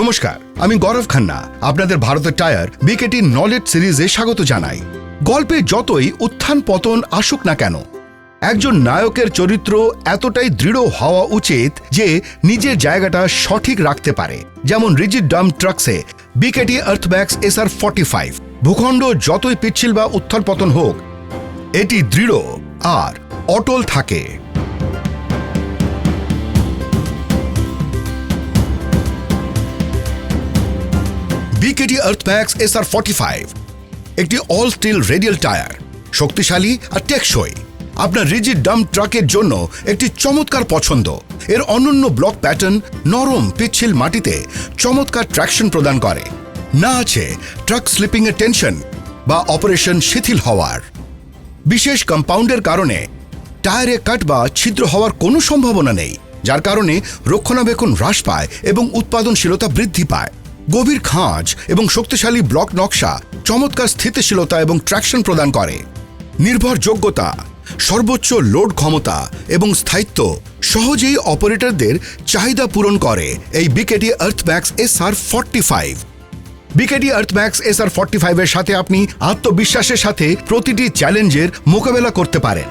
নমস্কার, আমি গৌরব খান্না, আপনাদের ভারতের টায়ার বিকেটি নলেজ সিরিজে স্বাগত জানাই। গল্পে যতই উত্থান পতন আসুক না কেন, একজন নায়কের চরিত্র এতটাই দৃঢ় হওয়া উচিত যে নিজের জায়গাটা সঠিক রাখতে পারে। যেমন rigid dump ট্রাকসে, BKT Earthmax S R forty five, ভূখণ্ড যতই পিচ্ছিল বা উত্থান পতন হোক, এটি দৃঢ় আর অটল থাকে। BKT Earthmax S R forty five একটি অল স্টিল রেডিয়াল টায়ার শক্তিশালী আর টেকসই। আপনার রিজিড ডাম ট্রাকের জন্য একটি চমৎকার পছন্দ। এর অনন্য ব্লক প্যাটার্ন নরম পিচ্ছিল মাটিতে চমৎকার ট্র্যাকশন প্রদান করে। না আছে ট্রাক স্লিপিং এর টেনশন বা অপারেশন শিথিল হওয়ার। বিশেষ কম্পাউন্ডের কারণে টায়ারে কাট বা ছিদ্র হওয়ার কোনো সম্ভাবনা নেই, যার কারণে রক্ষণাবেক্ষণ হ্রাস পায় এবং উৎপাদনশীলতা বৃদ্ধি পায়। গভীর খাঁজ এবং শক্তিশালী ব্লক নকশা চমৎকার স্থিতিশীলতা এবং ট্র্যাকশন প্রদান করে। নির্ভরযোগ্যতা, সর্বোচ্চ লোড ক্ষমতা এবং স্থায়িত্ব সহজেই অপারেটরদের চাহিদা পূরণ করে এই BKT Earthmax S R forty five BKT Earthmax S R forty ফাইভের সাথে আপনি আত্মবিশ্বাসের সাথে প্রতিটি চ্যালেঞ্জের মোকাবেলা করতে পারেন।